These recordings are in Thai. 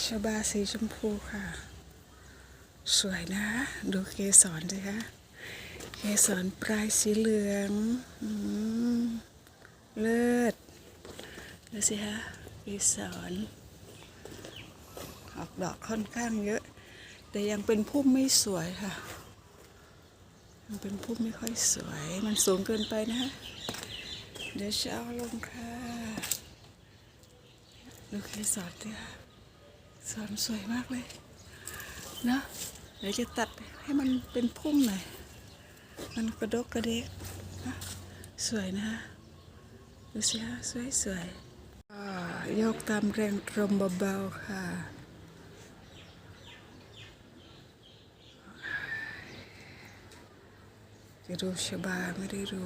ชบาสีชมพูค่ะ สวยนะ ดูเกสรสิคะเกสรปลายสีเหลืองอเลิศดูสิคะเกสรออกดอกค่อนข้างเยอะ แต่ยังเป็นพุ่มไม่สวยค่ะยังเป็นพุ่มไม่ค่อยสวย มันสูงเกินไปนะ เดี๋ยวจะเอาลงค่ะ ดูเกสรดิคะ สอนสวยมากเลยเนะเดี๋ยวจะตัดให้มันเป็นพุ่มหน่อยมันกระดกกระเดกนะสวยนะฮะดูสิฮะสวยสวยยกตามแรงลมเบาๆค่ะจะดูชบาไม่ได้ดู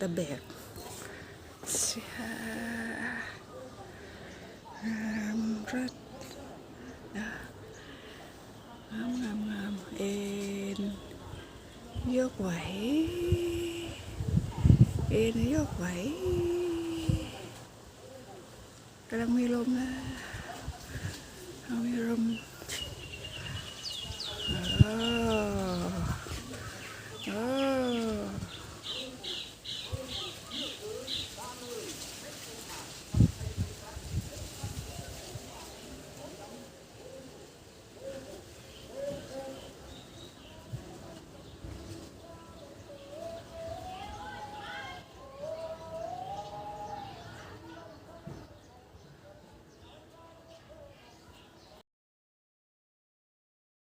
ตะแบกเสียงามรัด งามงามงามเอ็นยกไหว เอ็นยกไหวกำลังมีลมนะเรามีลม